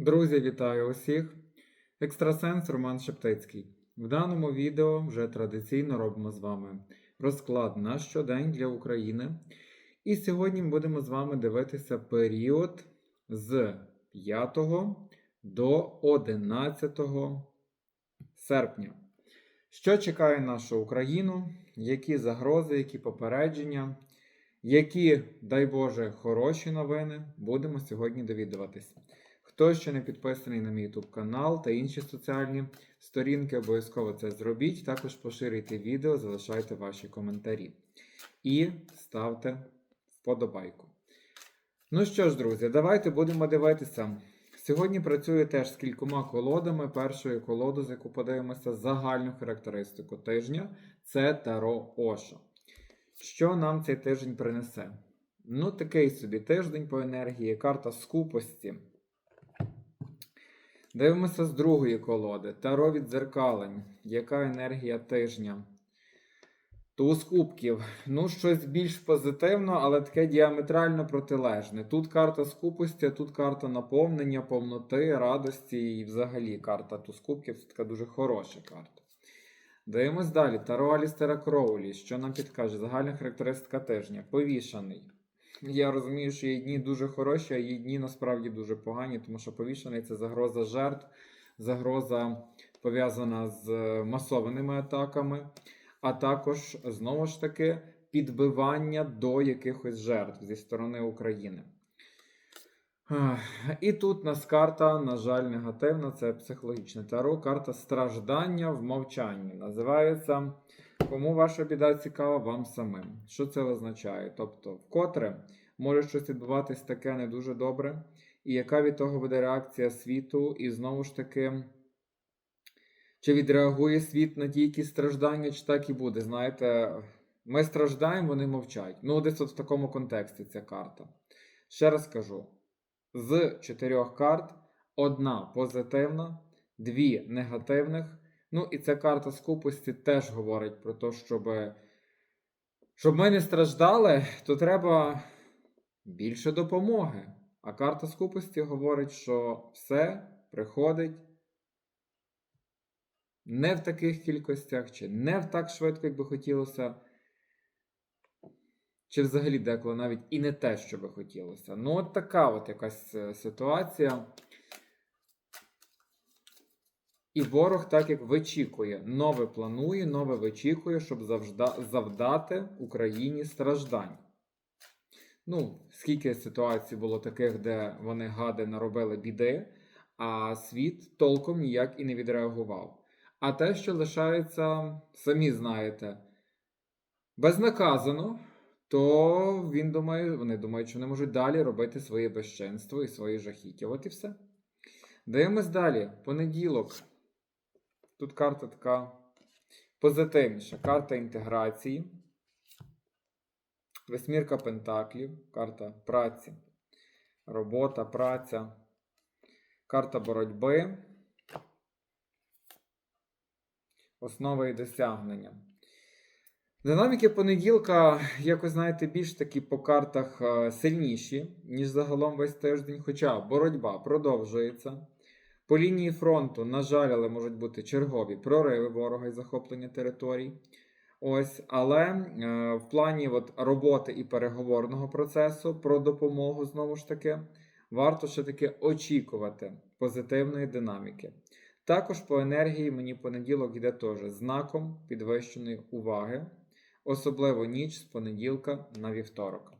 Друзі, вітаю усіх! Екстрасенс Роман Шептицький. В даному відео вже традиційно робимо з вами розклад на щодень для України. І сьогодні ми будемо з вами дивитися період з 5 до 11 серпня. Що чекає нашу Україну? Які загрози, які попередження, які, дай Боже, хороші новини будемо сьогодні довідуватись. Хто ще не підписаний на мій YouTube канал та інші соціальні сторінки, обов'язково це зробіть. Також поширюйте відео, залишайте ваші коментарі. І ставте вподобайку. Ну що ж, друзі, давайте будемо дивитися. Сьогодні працюю теж з кількома колодами. Першою колоду, з яку подивимося, загальну характеристику тижня це Таро Оша. Що нам цей тиждень принесе? Ну, такий собі тиждень по енергії, карта скупості. Дивимося з другої колоди. Таро віддзеркалень. Яка енергія тижня? Туз кубків. Ну, щось більш позитивно, але таке діаметрально протилежне. Тут карта скупості, тут карта наповнення, повноти, радості і взагалі карта туз кубків. Це така дуже хороша карта. Дивимось далі. Таро Алістера Кроулі. Що нам підкаже? Загальна характеристика тижня. Повішаний. Я розумію, що є дні дуже хороші, а є дні насправді дуже погані, тому що повішений це загроза жертв, загроза пов'язана з масованими атаками, а також, знову ж таки, підбивання до якихось жертв зі сторони України. І тут нас карта, на жаль, негативна, це психологічне таро, карта страждання в мовчанні. Називається Кому ваша біда цікава, вам самим. Що це означає? Тобто, вкотре може щось відбуватись таке не дуже добре, і яка від того буде реакція світу, і знову ж таки, чи відреагує світ на ті якісь страждання, чи так і буде. Знаєте, ми страждаємо, вони мовчать. Ну, десь от в такому контексті ця карта. Ще раз кажу: з чотирьох карт одна позитивна, дві негативних. Ну, і ця карта скупості теж говорить про те, щоб, щоб ми не страждали, то треба більше допомоги. А карта скупості говорить, що все приходить не в таких кількостях, чи не в так швидко, як би хотілося. Чи взагалі деколи навіть і не те, що би хотілося. Ну, от така от якась е, ситуація. І ворог, так як вичікує, нове планує, нове вичікує, щоб завжда, завдати Україні страждань. Ну, скільки ситуацій було таких, де вони гади наробили біди, а світ толком ніяк і не відреагував. А те, що лишається, самі знаєте, безнаказано, то він думає, вони думають, що не можуть далі робити своє безчинство і свої жахіття. От і все. Дивимось далі. Понеділок. Тут карта така позитивніша. Карта інтеграції. Восьмірка Пентаклів. Карта праці. Робота, праця. Карта боротьби. Основи і досягнення. Динаміки понеділка, якось, знаєте, більш такі по картах е, сильніші, ніж загалом весь тиждень. Хоча боротьба продовжується. По лінії фронту, на жаль, але можуть бути чергові прориви ворога і захоплення територій. Ось, Але е, в плані от, роботи і переговорного процесу про допомогу, знову ж таки, варто ще таки очікувати позитивної динаміки. Також по енергії мені понеділок йде теж знаком підвищеної уваги, особливо ніч з понеділка на вівторок.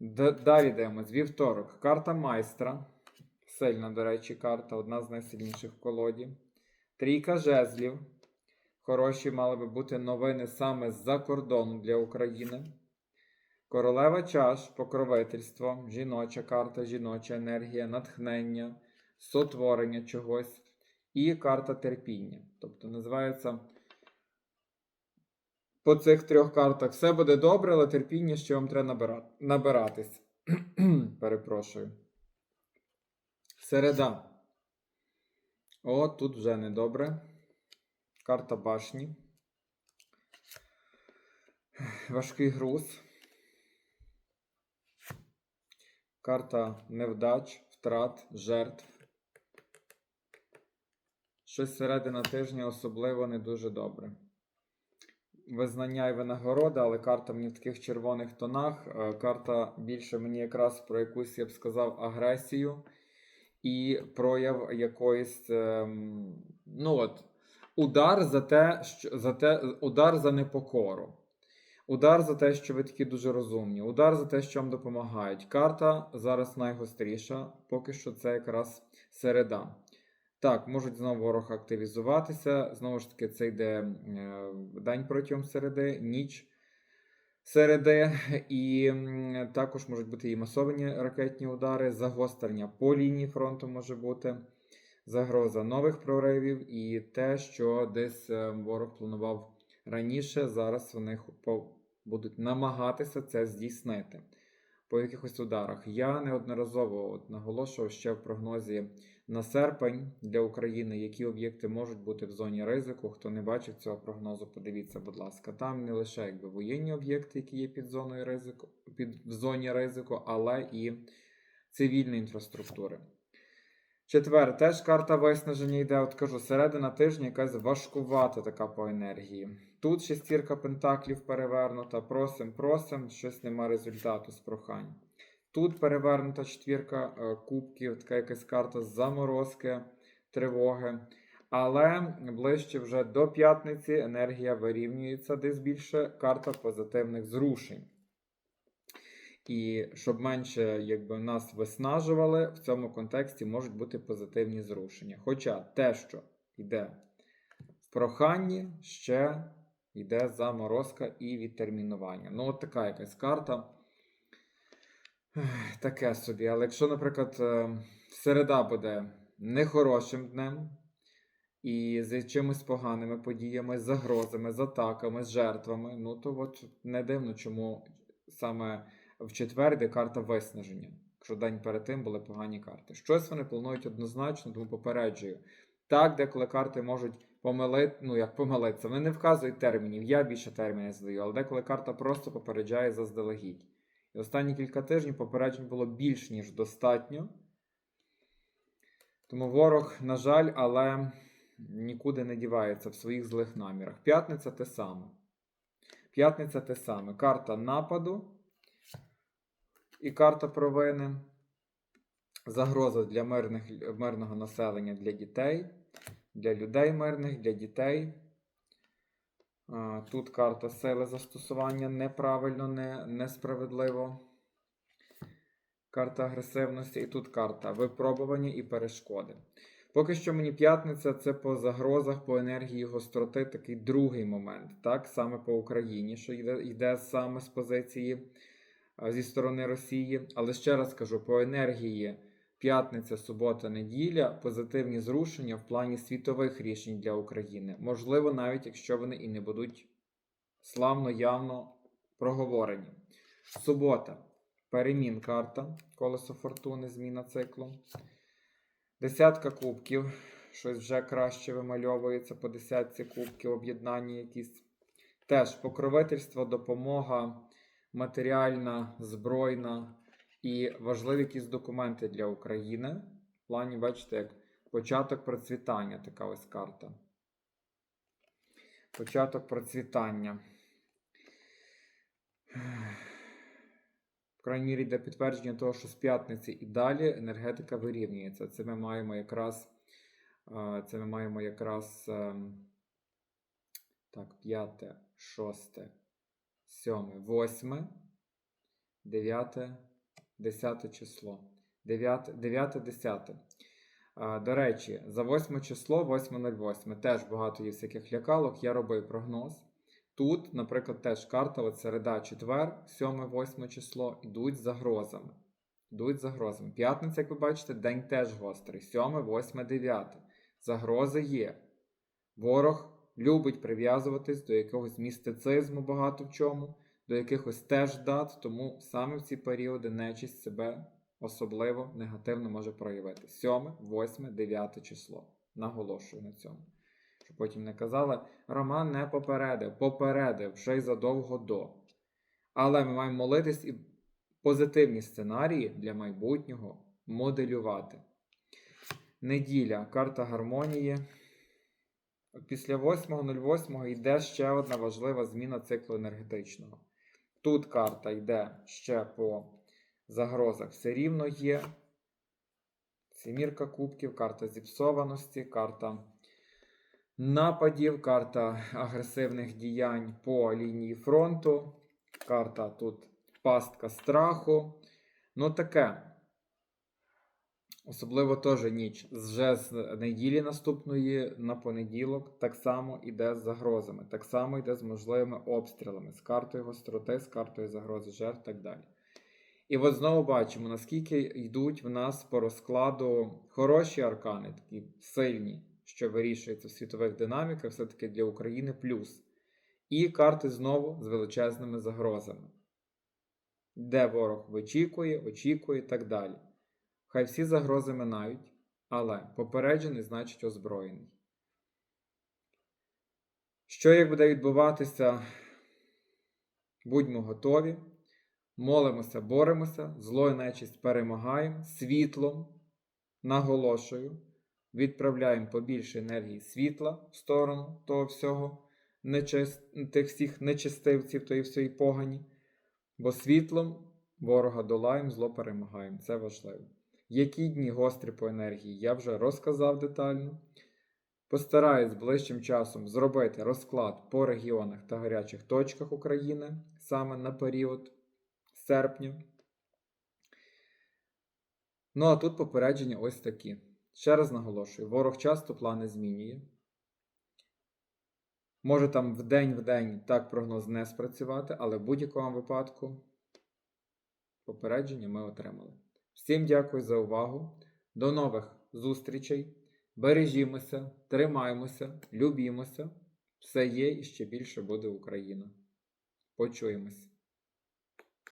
Д далі йдемо з вівторок. Карта майстра. Сильна, до речі, карта, одна з найсильніших в колоді. Трійка жезлів. Хороші мали би бути новини саме з-за кордону для України. Королева чаш, покровительство, жіноча карта, жіноча енергія, натхнення, сотворення чогось. І карта терпіння. Тобто називається по цих трьох картах все буде добре, але терпіння ще вам треба набирати, набиратись. Перепрошую. Середа. О, тут вже недобре. Карта башні. Важкий груз. Карта невдач, втрат, жертв. Щось середина тижня особливо не дуже добре. Визнання і винагорода, але карта мені в таких червоних тонах. Е, Карта більше мені якраз про якусь, я б сказав, агресію і прояв якоїсь. ем, ну от, удар за те, що за те, удар за непокору. Удар за те, що ви такі дуже розумні. Удар за те, що вам допомагають. Карта зараз найгостріша, поки що це якраз середа. Так, можуть знову ворог активізуватися. Знову ж таки, це йде е, день протягом середи, ніч середи, і також можуть бути і масовані ракетні удари, загострення по лінії фронту може бути, загроза нових проривів, і те, що десь е, ворог планував раніше, зараз вони будуть намагатися це здійснити. По якихось ударах. Я неодноразово от наголошував ще в прогнозі на серпень для України, які об'єкти можуть бути в зоні ризику. Хто не бачив цього прогнозу, подивіться, будь ласка. Там не лише якби воєнні об'єкти, які є під зоною ризику, під в зоні ризику, але і цивільна інфраструктури. Четвер, теж карта виснаження йде. От кажу, середина тижня якась важкувата така по енергії. Тут шестірка пентаклів перевернута, просим, просим, щось нема результату з прохань. Тут перевернута четвірка е, кубків, така якась карта заморозки, тривоги. Але ближче вже до п'ятниці енергія вирівнюється десь більше карта позитивних зрушень. І щоб менше якби, нас виснажували, в цьому контексті можуть бути позитивні зрушення. Хоча те, що йде в проханні, ще йде заморозка і відтермінування. Ну, от така якась карта. Таке собі. Але якщо, наприклад, е, середа буде нехорошим днем і з чимось поганими подіями, з загрозами, з атаками, з жертвами, ну то от не дивно, чому саме в четвер йде карта виснаження. Якщо день перед тим були погані карти. Щось вони планують однозначно, тому попереджую. Так, деколи карти можуть помилити, ну як помилитися, вони не вказують термінів, я більше термінів здаю, але деколи карта просто попереджає заздалегідь. І останні кілька тижнів попереджень було більш ніж достатньо. Тому ворог, на жаль, але нікуди не дівається в своїх злих намірах. П'ятниця те саме. П'ятниця те саме. Карта нападу і карта провини. Загроза для мирних, мирного населення для дітей, для людей мирних, для дітей. Тут карта сили застосування неправильно, не, несправедливо. Карта агресивності, і тут карта випробування і перешкоди. Поки що мені п'ятниця це по загрозах, по енергії гостроти, такий другий момент, так, саме по Україні, що йде, йде саме з позиції зі сторони Росії. Але ще раз кажу, по енергії п'ятниця, субота, неділя, позитивні зрушення в плані світових рішень для України. Можливо, навіть якщо вони і не будуть славно, явно проговорені. Субота. Перемін карта, колесо фортуни, зміна циклу. Десятка кубків. Щось вже краще вимальовується по десятці кубків, об'єднання якісь. Теж покровительство, допомога матеріальна, збройна і важливі якісь документи для України. В плані, бачите, як початок процвітання така ось карта. Початок процвітання. В крайній мірі для підтвердження того, що з п'ятниці і далі енергетика вирівнюється. Це ми маємо якраз. е, Це ми маємо якраз ем, так, п'яте, шосте, сьоме, восьме, дев'яте, десяте число. Дев'яте, дев'яте, десяте. А, До речі, за восьме число, 8.08, теж багато є всяких лякалок. Я робив прогноз. Тут, наприклад, теж карта, от середа, четвер, 7-8 число, йдуть загрозами. Йдуть загрозами. П'ятниця, як ви бачите, день теж гострий. 7, 8, 9. Загрози є. Ворог любить прив'язуватись до якогось містицизму багато в чому, до якихось теж дат, тому саме в ці періоди нечисть себе особливо негативно може проявити. 7, 8, 9 число. Наголошую на цьому. Щоб потім не казали, Роман не попередив, попередив ще й задовго до. Але ми маємо молитись і позитивні сценарії для майбутнього моделювати. Неділя, карта гармонії, Після 8.08 йде ще одна важлива зміна циклу енергетичного. Тут карта йде ще по загрозах. Все рівно є. Сімірка кубків, карта зіпсованості, карта нападів, карта агресивних діянь по лінії фронту, карта тут пастка страху. Ну таке. Особливо теж ніч. Вже з неділі наступної на понеділок так само йде з загрозами, так само йде з можливими обстрілами, з картою гостроти, з картою загрози жертв і так далі. І от знову бачимо, наскільки йдуть в нас по розкладу хороші аркани, такі сильні, що вирішуються в світових динаміках, все-таки для України плюс. І карти знову з величезними загрозами, де ворог вичікує, очікує і так далі. Хай всі загрози минають, але попереджений значить озброєний. Що як буде відбуватися, будьмо готові. Молимося, боремося, зло і нечисть перемагаємо, світлом, наголошую, відправляємо побільше енергії світла в сторону того всього, нечист... тих всіх нечистивців, тої всієї погані, бо світлом ворога долаємо, зло перемагаємо. Це важливо. Які дні гострі по енергії, я вже розказав детально. Постараюсь ближчим часом зробити розклад по регіонах та гарячих точках України саме на період серпня. Ну, а тут попередження ось такі. Ще раз наголошую: ворог часто плани змінює. Може там в день в день так прогноз не спрацювати, але в будь-якому випадку попередження ми отримали. Всім дякую за увагу. До нових зустрічей. Бережімося, тримаємося, любімося. Все є і ще більше буде Україна. Почуємось!